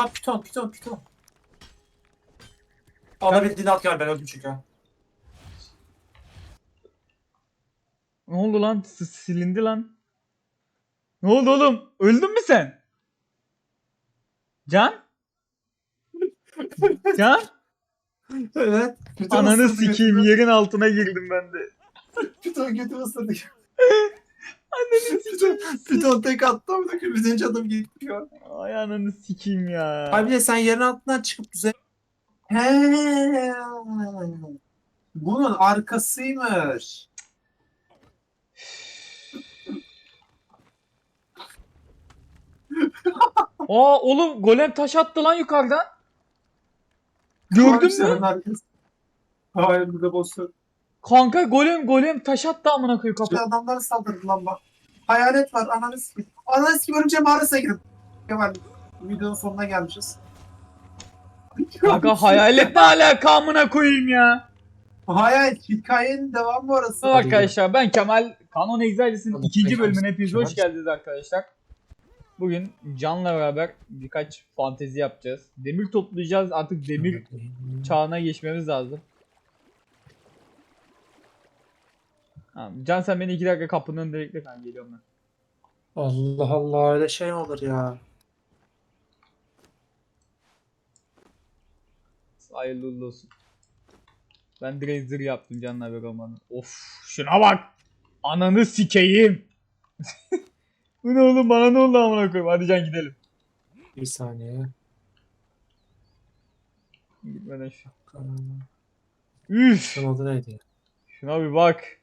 Ha piton piton piton. Alabildiğini at gel ben öldüm çünkü. Ne oldu lan? S- silindi lan. Ne oldu oğlum? Öldün mü sen? Can? Can? Evet. Ananı sikeyim yerin altına girdim ben de. Piton götümü ısırdı. Piton, piton tek attı ama da bizim canım gitti ya. Ay ananı sikeyim ya. Abi de sen yerin altından çıkıp düzen... He. Bunun arkasıymış. Aa oğlum golem taş attı lan yukarıdan. Gördün mü? Hayır burada boss'u. Kanka golem golem taş attı amına koyayım kapı. Şu adamlar saldırdı lan bak. Hayalet var ananı sikeyim. Ananı sikeyim örümceğin mağarasına girin. Kemal videonun sonuna gelmişiz. Kanka hayalet ne alaka amına koyayım ya. Hayalet hikayenin devamı orası. Merhaba arkadaşlar ben Kemal. Kanon Tamam, ikinci bölümüne hepiniz hoş geldiniz arkadaşlar. Bugün Can'la beraber birkaç fantezi yapacağız. Demir toplayacağız artık demir çağına geçmemiz lazım. Tamam, Can sen beni iki dakika kapının önünde bekle kanka geliyorum ben. Allah Allah öyle şey mi olur ya? Hayırlı uğurlu olsun. Ben zırh yaptım Can'la beraber olmanın. Of şuna bak. Ananı sikeyim. Bu ne oğlum bana ne oldu amına koyayım. Hadi Can gidelim. Bir saniye. Gitmeden şu. Üf. Şunun adı neydi? Şuna bir bak.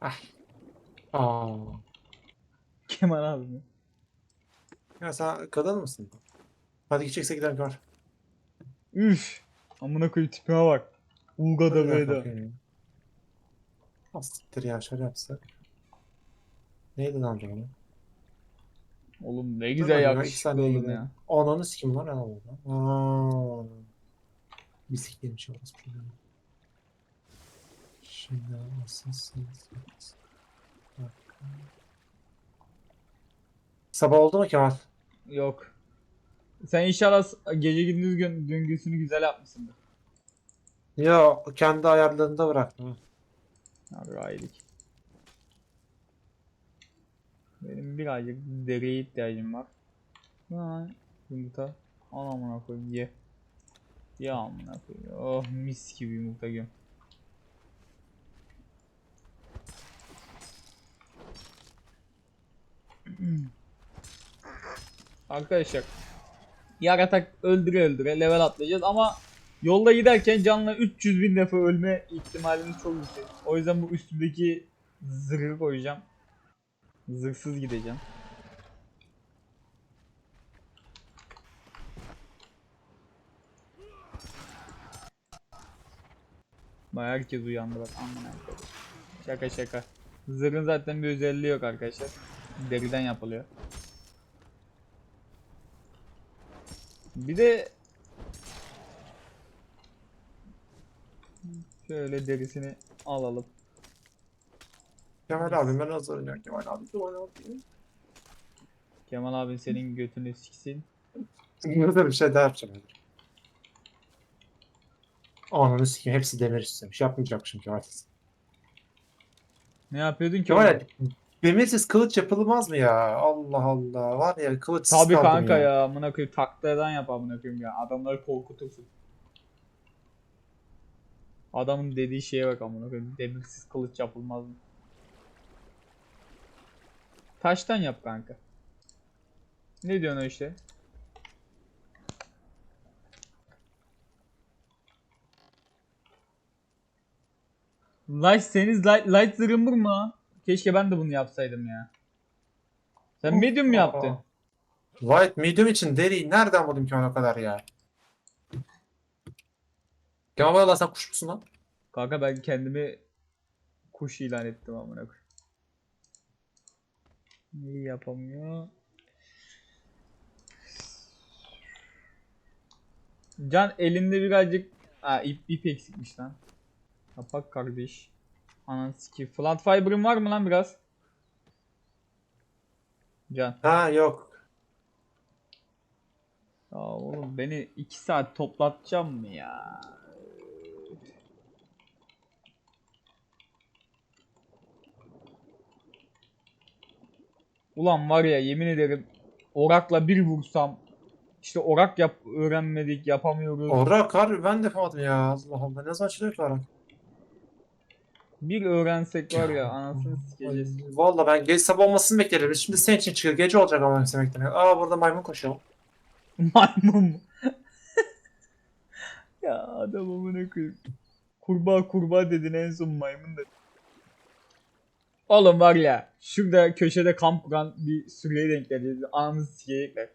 Ah. Aa. Kemal abi mi? Ya sen kadın mısın? Hadi gidecekse gidelim gör. Üf. Amına koyayım tipime bak. Ulga da böyle. bakayım. Siktir ya şöyle yapsak. Neydi lan canım? Oğlum ne güzel yakışıklı oldun ya. Ananı sikim lan ne oldu? Aa. Bir sikeyim şey olmaz. Şimdi nasıl Sabah oldu mu Kemal? Yok. Sen inşallah gece gündüz gün döngüsünü güzel yapmışsındır. Ya kendi ayarlarında bıraktım. Abi aylık. Benim birazcık deriye ihtiyacım var. Ha, yumurta. Al amına koyayım ye. Ye amına koyayım. Oh mis gibi yumurta göm. Arkadaşlar yaratak öldüre öldüre level atlayacağız ama yolda giderken canla 300 bin defa ölme ihtimalimiz çok yüksek. O yüzden bu üstümdeki zırhı koyacağım. Zırhsız gideceğim. Bak herkes uyandı bak. Şaka şaka. Zırhın zaten bir özelliği yok arkadaşlar. Deriden yapılıyor. Bir de şöyle derisini alalım. Kemal abi ben hazırım ya Kemal abi. Kemal abi. Kemal abi senin götünü siksin. Burada bir şey daha yapacağım. Ananı sikeyim hepsi demir istemiş. Yapmayacakmışım Kemal. Ne yapıyordun ki? Kemal oğlum? Demirsiz kılıç yapılmaz mı ya? Allah Allah. Var ya kılıçsız Tabii kanka ya. Amına koyayım takladan yap amına koyayım ya. Adamları korkutursun. Adamın dediği şeye bak amına koyayım. Demirsiz kılıç yapılmaz mı? Taştan yap kanka. Ne diyorsun o işte? Light seniz light, light zırhımır mı? Keşke ben de bunu yapsaydım ya. Sen medium mu yaptın? Light medium için deriyi nereden buldum Kemal o kadar ya? Kemal valla sen kuş musun lan? Kanka ben kendimi kuş ilan ettim amına koyayım. Neyi yapamıyor? Can elinde birazcık ha ip, ip eksikmiş lan. Kapak kardeş. Anan siki. Flat fiber'ın var mı lan biraz? Can. Ha yok. Ya oğlum beni 2 saat toplatacağım mı ya? Ulan var ya yemin ederim orakla bir vursam işte orak yap öğrenmedik yapamıyoruz. Orak harbi ben de yapamadım ya. Allah Allah. Ne zaman açılıyor ki orak? Bir öğrensek var ya anasını sikeceğiz. Valla ben gece sabah olmasını beklerim. Şimdi senin için çıkıyor. Gece olacak ama sen beklemiyor. Aa burada maymun koşuyor. Maymun mu? ya adam amına koyayım. Kurbağa kurbağa dedin en son maymun dedi. Oğlum var ya şurada köşede kamp kuran bir süreye denk geleceğiz. Anamızı sikecekler.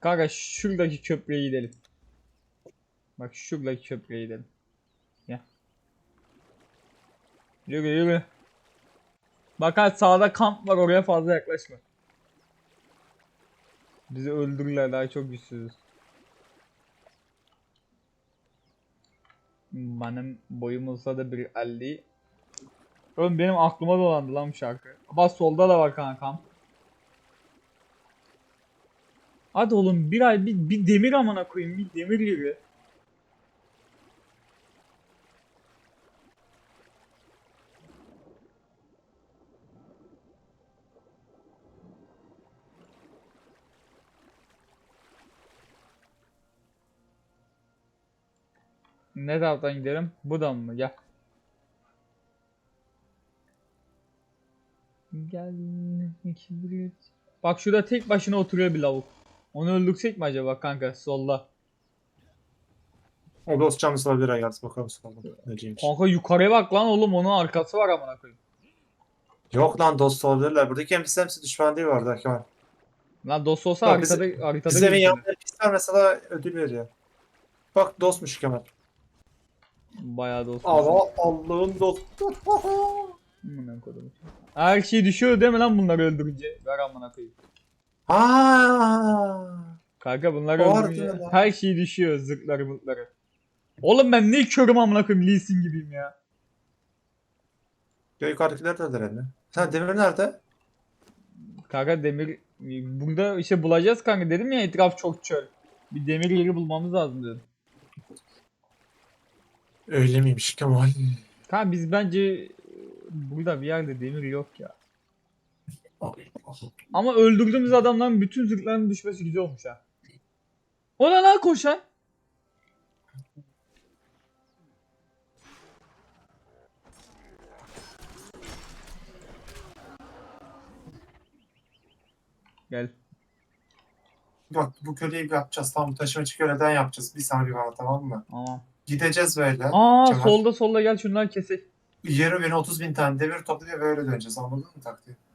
Kanka şuradaki köprüye gidelim. Bak şuradaki köprüye gidelim. Gel. Yürü yürü. Bak ha sağda kamp var oraya fazla yaklaşma. Bizi öldürürler daha çok güçsüzüz. Benim boyum olsa da bir 50. Oğlum benim aklıma dolandı lan bu şarkı. Bak solda da var kankam. Hadi oğlum bir ay bir, bir demir amına koyayım bir demir gibi. Ne taraftan gidelim? Buradan mı? Gel. Gel. Bak şurada tek başına oturuyor bir lavuk. Onu öldürsek mi acaba kanka solda? O dost canlısı olabilir ha yalnız bakalım sonra. Neciymiş. Kanka yukarıya bak lan oğlum onun arkası var amına koyayım. Yok lan dost olabilirler. Buradaki hepsi hepsi düşman değil var da Kemal. Lan dost olsa Bak haritada haritada Bizim evin gözüküyor. yanında pisler mesela ödül veriyor. Bak dostmuş Kemal. Bayağı dost. Allah Allah'ın dostu. Her şey düşüyor değil mi lan bunları öldürünce? Ver amına koyayım. Ha. Kanka bunları öldürünce her şey düşüyor zırhları mırtları. Oğlum ben ne körüm amına koyayım Lee Sin gibiyim ya. Ya yukarıdakiler de öldür elini. Sen demir nerede? Kanka demir burada işte bulacağız kanka dedim ya etraf çok çöl. Bir demir yeri bulmamız lazım dedim. Öyle miymiş Kemal? Kanka biz bence burada bir yerde demir yok ya. Ama öldürdüğümüz adamların bütün zırhlarının düşmesi güzel olmuş ha. O ne lan koşan? Gel. Bak bu köleyi bir yapacağız tamam mı? Taşımacı köleden yapacağız. Bir sana bir bana tamam mı? Tamam. Gideceğiz böyle. Aa Kemal. solda solda gel şunları kesek. Yarı bin 30 bin tane demir toplayıp böyle döneceğiz anladın mı taktiği?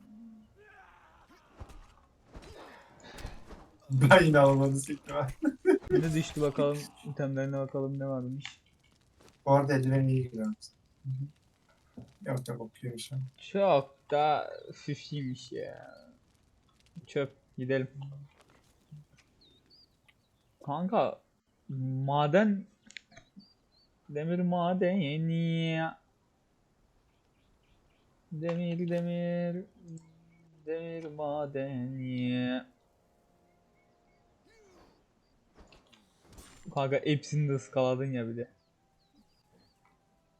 Ben yine almadım siktim ne düştü bakalım itemlerine bakalım ne varmış. Bu arada eldiven iyi gidiyor. Yok yok okuyormuş. ya. Çok da fifiymiş ya. Çöp gidelim. Kanka maden demir madeni demir demir demir madeni Kanka hepsini de ıskaladın ya bir de.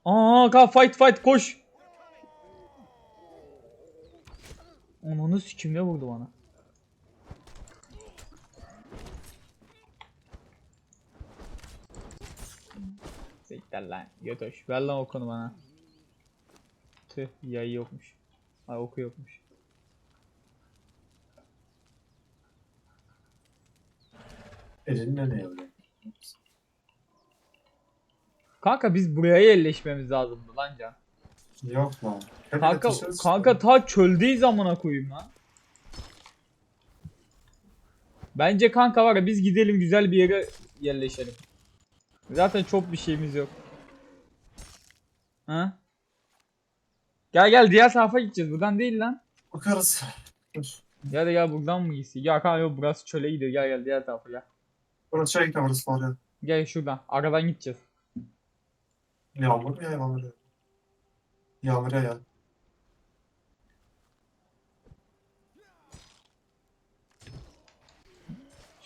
Aa kanka fight fight koş. Ananı sikim ne vurdu bana? Siktir lan götöş. Ver lan okunu bana. Tüh yayı yokmuş. Ay oku yokmuş. Elinde ne yazıyor? Kanka biz buraya yerleşmemiz lazımdı lan can. Yok lan. Hep Kanka yetişiriz kanka ta çöldeyiz amına koyayım lan. Bence kanka var ya biz gidelim güzel bir yere yerleşelim. Zaten çok bir şeyimiz yok. Ha? Gel gel diğer tarafa gideceğiz. Buradan değil lan. Bakarız. Dur. Gel gel buradan mı gitsin? Ya kanka yok burası çöle gidiyor. Gel gel diğer tarafa gel. Burası çöle şey gitme burası var ya. Gel şuradan. Aradan gideceğiz. Yağmur ya yağmur ya. Yağmur ya ya.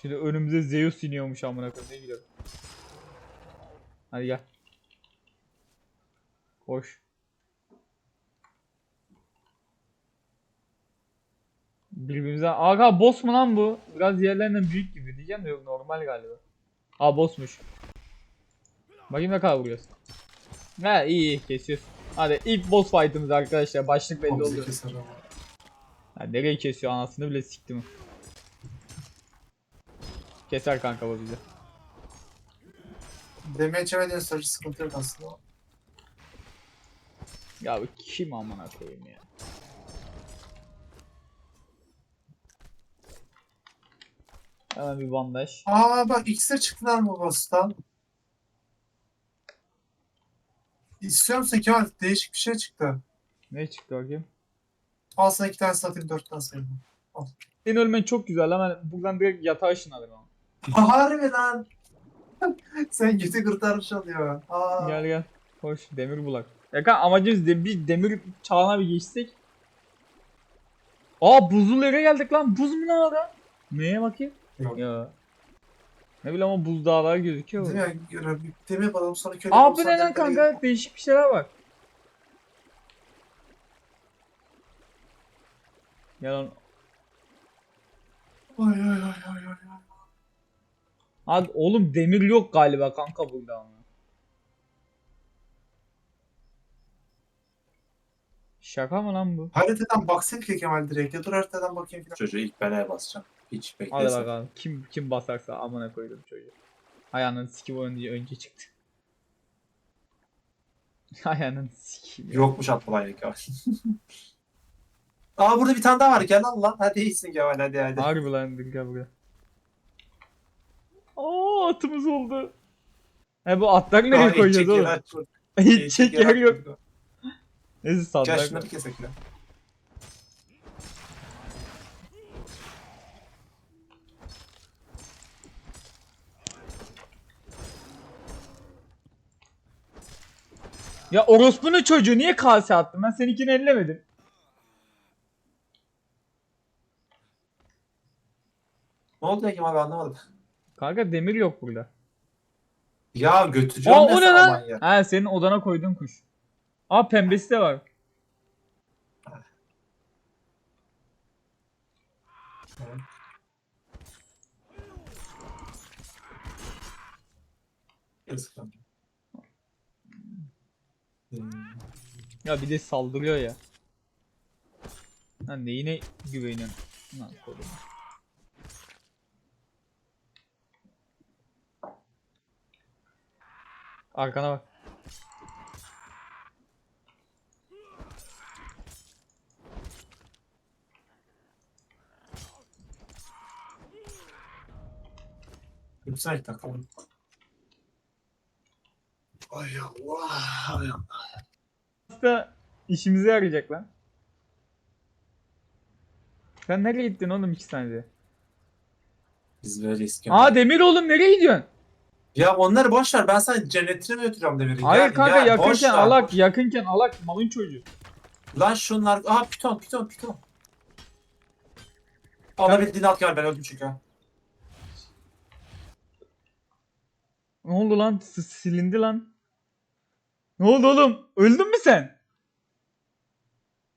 Şimdi önümüze Zeus iniyormuş amına koyayım. Ne gidiyor? Hadi gel. Koş. Birbirimize... Aga boss mu lan bu? Biraz diğerlerinden büyük gibi diyeceğim de yok normal galiba. Aa bossmuş. Bakayım ne kadar vuruyorsun. He iyi iyi kesiyorsun. Hadi ilk boss fight'ımız arkadaşlar. Başlık belli ama. Ha, nereye kesiyor anasını bile sikti mi? Keser kanka bu bizi. Demeye çemediğin sürece sıkıntı yok aslında. Ya bu kim amına koyayım ya. Hemen bir bandaj. Aa bak iksir çıktılar mı boss'tan? İstiyor musun Kemal? Değişik bir şey çıktı. Ne çıktı bakayım? Al sana iki tane satayım dört tane sayayım. Senin ölmen çok güzel hemen buradan direkt yatağa ışınlarım ama. Harbi lan. Sen götü kurtarmış oluyor. Aa. Gel gel. Hoş demir bulak. Ya kanka amacımız de bir demir çağına bir geçsek. Aa buzul yere geldik lan. Buz mu lan orada? Neye bakayım? Yok. Ya. Ne bileyim ama buzdağlar gözüküyor. Değil mi? Demir yapalım sonra köle Aa bu ne lan kanka? Değişik bir şeyler var. Gel lan. Ay ay ay ay ay. Hadi oğlum demir yok galiba kanka burada ama. Şaka mı lan bu? Haritadan baksana ki Kemal direkt. Ya dur haritadan bakayım falan. Çocuğu ilk belaya basacağım. Hiç Hadi beklesin. bakalım. Kim kim basarsa amına koydum çocuğu. Ayağının sikim önce önce çıktı. Ayağının sikim. ya. Yokmuş atmadan Kemal. Aa burada bir tane daha var. Gel al lan. Hadi iyisin Kemal hadi hadi. Harbi lan dinka buraya. Aa atımız oldu. He bu atları nereye Aa, koyacağız oğlum? Hiç çek yer yok. Neyse Gel sandık. şunları kesek ya. Ya orospunun çocuğu niye kase attın? Ben seninkini ellemedim. Ne oldu Kemal ben anlamadım. Kanka demir yok burada. Ya götücü Aa o ne lan? ya. Ha senin odana koyduğun kuş. Aa pembesi de var. Ya bir de saldırıyor ya. Lan neyine güveniyorsun? Lan kodum. Arkana bak. Güzel takalım. Ay Allah. Ay Allah. Aslında işimize yarayacak lan. Sen nereye gittin oğlum iki saniye? Biz böyleyiz Kemal. Aa Demir oğlum nereye gidiyorsun? Ya onları boş ver. Ben sana cennetine mi götürüyorum Demir'i? Hayır Gel, kanka boş yakınken ver, alak, boş- yakınken alak malın çocuğu. Lan şunlar... Aha piton piton piton. Alabildiğini at gel ben öldüm çünkü. Oldu lan? S- silindi lan. Ne oldu oğlum? Öldün mü sen?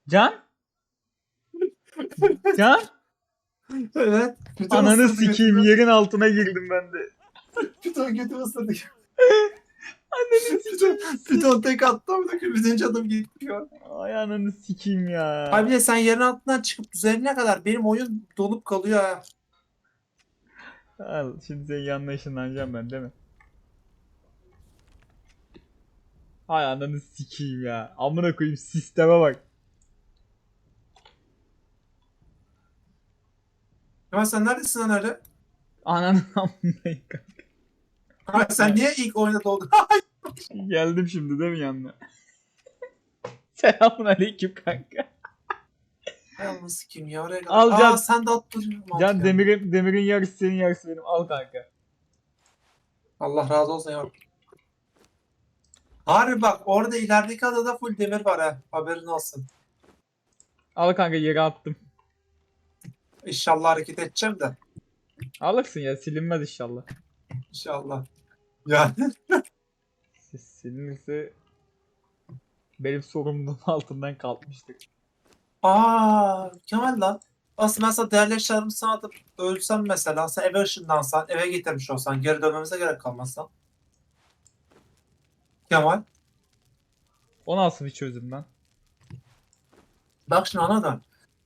Can? Can? Evet. Ananı sikeyim yerin altına girdim ben de. Piton götümü ısırdı. Ananı piton, piton tek attı ama canım gitti ya. Ay ananı sikeyim ya. Abi de sen yerin altından çıkıp düzenine kadar benim oyun donup kalıyor ha. Al, şimdi sen yanına ışınlanacağım ben değil mi? Ay ananı sikeyim ya. Amına koyayım sisteme bak. Kemal sen neredesin lan öyle? Ananı amına Kemal sen niye ilk oyunda doğdun? Geldim şimdi değil mi yanına? Selamun aleyküm kanka. Yalnız kim ya oraya kadar. Al Can. Aa sen de at duruyorum. Can demirin, demirin yarısı senin yarısı benim. Al kanka. Allah razı olsun ya. Harbi bak orada ilerideki adada full demir var ha. Haberin olsun. Al kanka yere attım. İnşallah hareket edeceğim de. Alırsın ya silinmez inşallah. İnşallah. Yani Si- Silinirse benim sorumluluğum altından kalkmıştık. Aa Kemal lan. Aslında ben sana değerli eşyalarımı sana atıp ölsem mesela sen eve ışınlansan eve getirmiş olsan geri dönmemize gerek kalmazsa. Kemal. O nasıl bir çözüm lan? Bak şimdi anladın.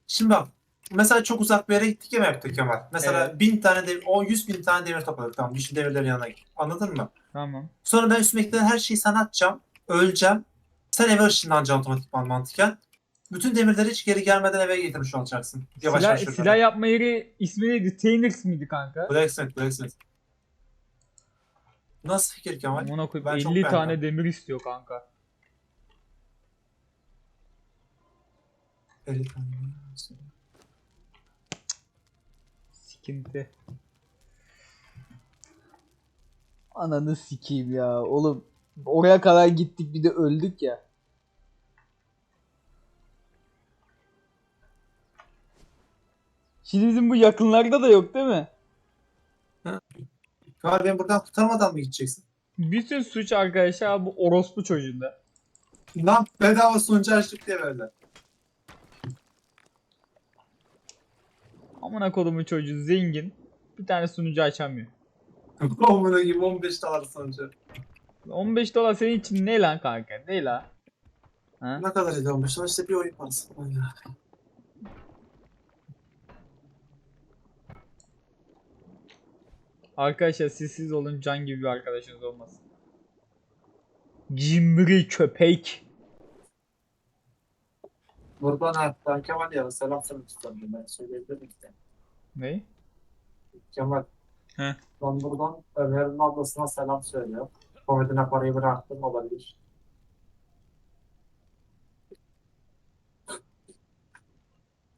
Şimdi bak. Mesela çok uzak bir yere gittik ya map'te Kemal. Mesela Evet. bin tane demir, o yüz bin tane demir topladık tamam. Bütün demirlerin yanına git. Anladın mı? Tamam. Sonra ben üstümdekileri her şeyi sana atacağım. Öleceğim. Sen eve ışınlanacaksın otomatikman mantıken. Bütün demirleri hiç geri gelmeden eve getirmiş olacaksın. Yavaş silah, yavaş silah yapma yeri ismi neydi? Tainix miydi kanka? Blacksmith, Blacksmith. Nasıl fikir Kemal? Koyup Ben çok 50 tane beğendim. demir istiyor kanka. Evet, tamam. Sikinti. Ananı sikeyim ya oğlum. Oraya kadar gittik bir de öldük ya. Şimdi bizim bu yakınlarda da yok değil mi? Kemal beni buradan kurtarmadan mı gideceksin? Bütün suç arkadaşlar bu orospu çocuğunda. Lan bedava sunucu açtık diye böyle. Amına kodumun çocuğu zengin. Bir tane sunucu açamıyor. Komuna gibi 15 dolar sunucu. 15 dolar senin için ne lan kanka? Ne lan? Ha? Ne kadar ediyormuş? Lan işte bir oyun parası. Ay ya. Arkadaşlar siz siz olun can gibi bir arkadaşınız olmasın. Cimri köpek. Buradan hatta Kemal ya selam söylemek istiyorum ben söyleyebilirim işte. Ne? Kemal. He. Ben buradan Ömer'in ablasına selam söylüyorum. Komedine parayı bıraktım olabilir.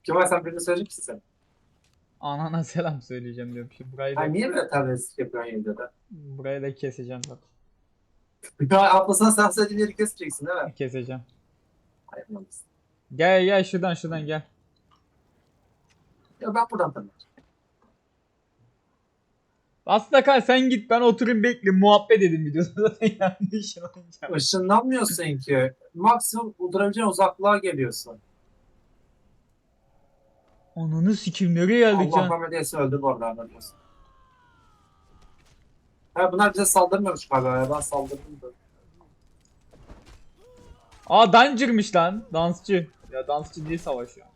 Kemal sen birini söyleyecek misin sen? Anana selam söyleyeceğim diyorum. Şimdi burayı da, Ha, niye böyle terbiyesizlik yapıyorsun de? burayı da keseceğim zaten. Ya ablasına sen yeri keseceksin değil mi? Keseceğim. Hayır olmaz. Gel gel şuradan şuradan gel. Ya ben buradan tanıyorum. Aslında kal sen git ben oturayım bekleyeyim muhabbet edin videoda zaten yanlış olacak. Işınlanmıyorsun ki. Maksimum durabileceğin uzaklığa geliyorsun. Ananı sikim nereye geldik Allah ya? rahmet eylesin öldü bu arada haberin olsun. Ha bunlar bize saldırmıyormuş galiba ben saldırdım da. Aa dancer'mış lan dansçı. Ya dansçı niye savaşıyor?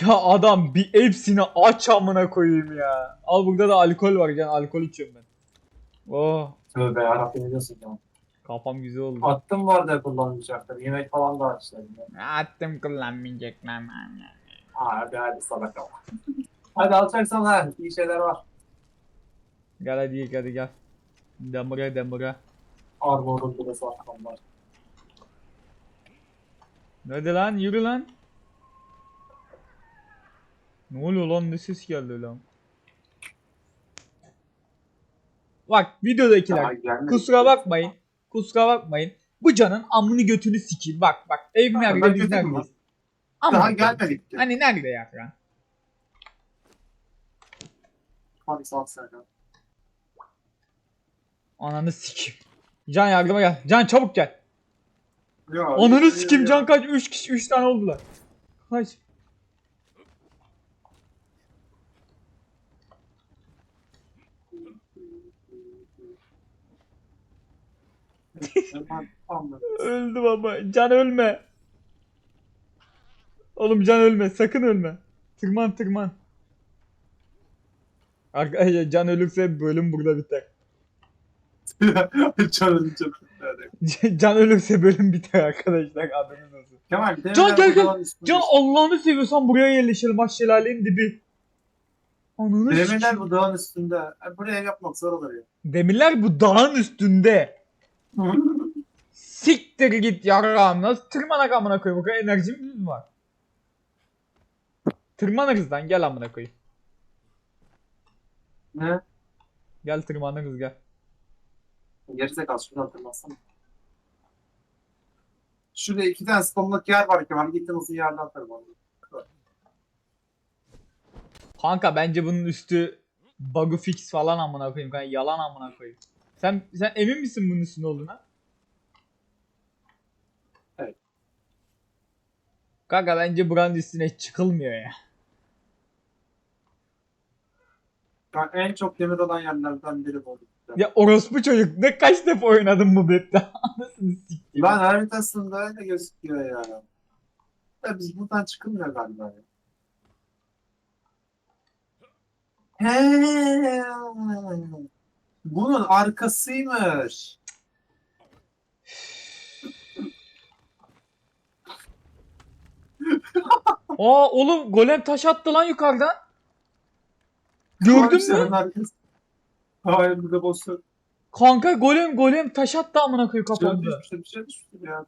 Ya adam bir hepsini aç amına koyayım ya. Al burada da alkol var can alkol içiyorum ben. Oh Tövbe yarabbim ne diyorsun ya. Kafam güzel oldu. Attım var da kullanmayacaktır. Yemek falan da açtım. Attım kullanmayacak lan. Hadi hadi sadaka hadi alacaksan ha iyi şeyler var. Gel hadi gel hadi gel. Demire demire. Armor'un burası arkam var. Hadi lan yürü lan. Ne oluyor lan ne ses geldi lan. Bak videodakiler kusura bakmayın. Kusura bakmayın. Bu canın amını götünü sikeyim. Bak bak ev ben nerede biz neredeyiz? Daha Amına gelmedik. Hani nerede ya lan? Hadi sağ ol Serkan. Ananı sikeyim. Can yardıma gel. Can çabuk gel. Ya, Ananı ya, sikeyim ya. can kaç? 3 kişi 3 tane oldular. Kaç? Öldüm ama. Can ölme. Oğlum can ölme. Sakın ölme. Tırman tırman. Arkadaşlar can ölürse bölüm burada biter. Canım çok can ölürse bölüm biter arkadaşlar. Haberiniz olsun. Kemal Can, gel, gel. Can Allah'ını seviyorsan buraya yerleşelim. Aç şelalenin dibi. Ananı Demirler sikeyim. bu dağın üstünde. Buraya yapmak zor olur ya. Demirler bu dağın üstünde. Siktir git yarrağım. Nasıl tırmanak amına koyayım? Bu kadar enerjimiz mi var? Tırmanırız lan gel amına koyayım. ne? Gel tırmanırız gel. Gerizekalı şuradan hatırlasana. Şurada iki tane spamlık yer var Kemal. Gittin uzun yerden atarım onu. Kanka bence bunun üstü bug'ı fix falan amına koyayım kanka yalan amına koyayım. Sen sen emin misin bunun üstünde olduğuna? Evet. Kanka bence buranın üstüne çıkılmıyor ya. Bak en çok demir olan yerlerden biri bu. Ya orospu çocuk ne kaç defa oynadın bu map'te? Anasını sikeyim. Lan haritasında öyle gözüküyor ya. Ya biz buradan çıkılmıyor galiba ya. He. Bunun arkasıymış. Aa oğlum golem taş attı lan yukarıdan. Gördün mü? arkası. Hayır burada boss'u. Kanka golem golem taş attı amına koyayım Bir şey kafamda. bir şey düşmüştür ya.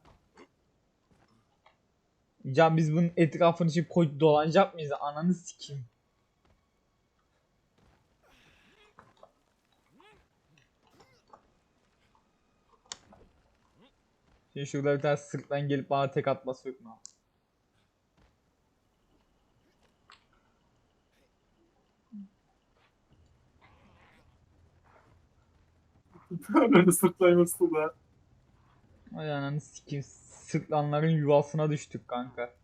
Can biz bunun etrafını şimdi dolanacak mıyız? Ananı sikeyim. Şimdi şurada bir tane sırtlan gelip bana tek atması yok mu? Böyle sırtlayması da. Ay ananı sikeyim. Sırtlanların yuvasına düştük kanka.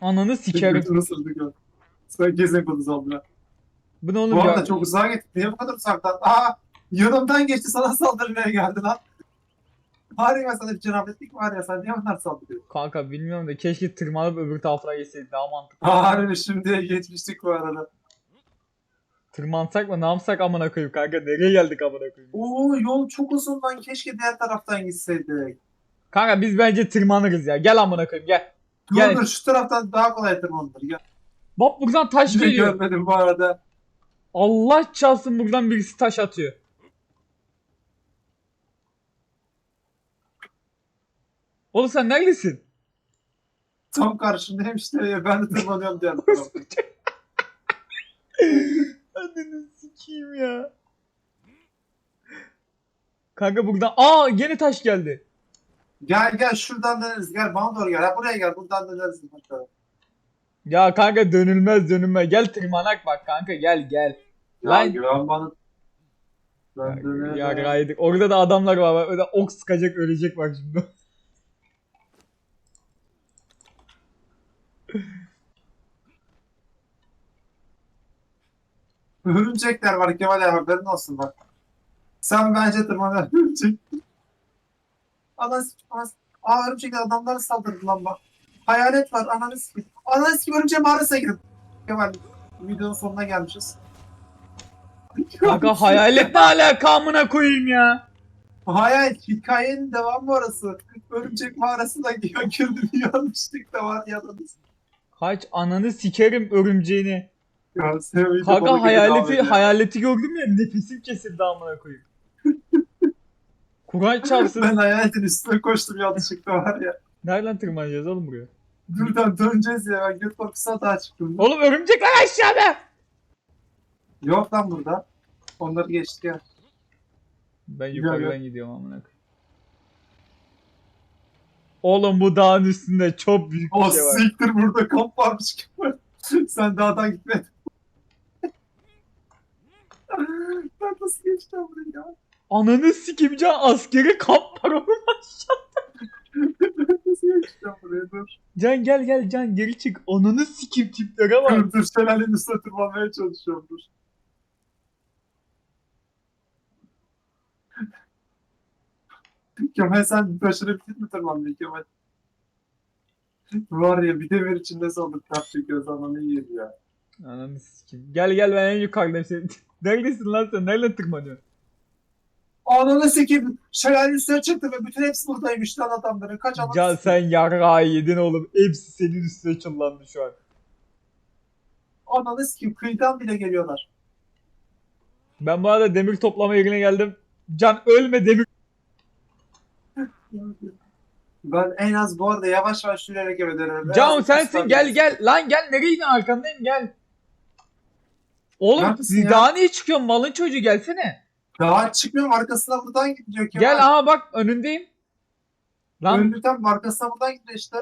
Ananı sikerim. Sen gezin kuduz abla. Bu ne oğlum Bu ya? arada çok uzağa gittik. Niye bu kadar uzaktan? Aa! Yanımdan geçti sana saldırmaya geldi lan. Var ya sana bir cenabetlik var ya sen niye onlar saldırıyorsun? Kanka bilmiyorum da keşke tırmanıp öbür tarafına geçseydik daha mantıklı. Harbi şimdiye geçmiştik bu arada. Tırmansak mı ne yapsak amına koyayım kanka nereye geldik amına koyayım. Oo yol çok uzun lan keşke diğer taraftan gitseydik. Kanka biz bence tırmanırız ya gel amına koyayım gel. Dur Gel. dur şu taraftan daha kolay tırmanılır. Gel. Bak buradan taş Hiç geliyor. görmedim bu arada. Allah çalsın buradan birisi taş atıyor. Oğlum sen neredesin? Tam karşındayım işte ya ben de tırmanıyorum taraftan. Ananı sikeyim ya. Kanka buradan aa yeni taş geldi. Gel gel şuradan döneriz gel bana doğru gel. Ha, buraya gel buradan döneriz. Ya kanka dönülmez dönülmez. Gel tırmanak bak kanka gel gel. Ya Lan- güven bana. Ben dönerim. ya gaydik. Orada da adamlar var. bak. Öyle ok sıkacak ölecek bak şimdi. Örümcekler var Kemal abi haberin olsun bak. Sen bence tırmanır. Sikeyim. ananı sikeyim. Aa örümcekler adamlara saldırdı lan bak. Hayalet var ananı sikeyim. Ananı sikeyim örümceğin mağarasına girin. Kemal videonun sonuna gelmişiz. Kanka hayalet ne alaka amına koyayım ya. Hayal hikayenin devamı orası. Örümcek mağarasına girdim yanlışlık da var yalnız. Kaç ananı sikerim örümceğini. Ya Kanka hayaleti devam hayaleti gördüm ya nefesim kesildi amına koyayım. Kur'an çarpsın. Ben hayaletin üstüne koştum yanlışlıkla var ya. Nereden tırmanacağız oğlum buraya? Buradan döneceğiz ya ben göt korkusuna daha çıktım. Oğlum örümcekler aşağıda. Yok lan burada. Onları geçtik ya. Ben yukarıdan gidiyorum amına koyayım. Oğlum bu dağın üstünde çok büyük bir O şey var. siktir burada kamp varmış gibi. Sen dağdan gitmedin. ben nasıl geçtim buraya ya? Ananı sikeyim can askeri kamp var oğlum. nasıl geçtim buraya dur. Can gel gel Can geri çık. Ananı sikeyim tiplere bak. Dur dur şelalenin üstüne tırmanmaya çalışıyorum dur. Kemal sen başına bitir mi tırmanmayı Kemal? Var ya bir demir içinde sandık tap çekiyoruz ne yeri ya. Ananı sikeyim. Gel gel ben en yukarıdayım senin. Neredesin lan sen? Nereden tırmanıyorsun? Ananı sikeyim. Şelalenin üstüne çıktı ve bütün hepsi buradaymış lan adamların. Kaç ananı Can sen yarrağı yedin oğlum. Hepsi senin üstüne çullandı şu an. Ananı sikeyim. Kıyıdan bile geliyorlar. Ben bu arada demir toplama yerine geldim. Can ölme demir. Ben en az bu arada yavaş yavaş yürüyerek eve dönerim. Can sensin gel gel. Lan gel nereye gidiyorsun arkandayım gel. Oğlum ya? daha niye çıkıyorsun malın çocuğu gelsene. Daha çıkmıyorum arkasına buradan gidiyor Kemal. Gel aha bak önündeyim. Lan tam arkasına buradan gidiyor işte.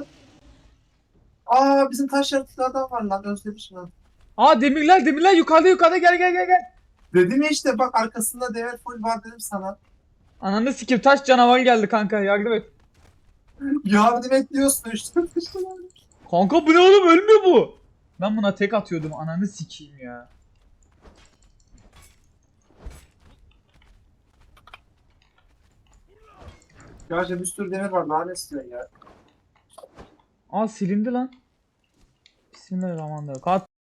Aa bizim taş yaratıklardan var lan özlemişim lan. aa demirler demirler yukarıda yukarıda gel gel gel gel. Dedim ya işte bak arkasında demir full var dedim sana. Ananı sikip taş canavar geldi kanka yardım et. Yardım et diyorsun işte. Kanka bu ne oğlum ölmüyor bu. Ben buna tek atıyordum ananı sikeyim ya. Gerçi bir sürü demir var daha ne istiyorsun ya. Aa silindi lan. Bismillahirrahmanirrahim. Kat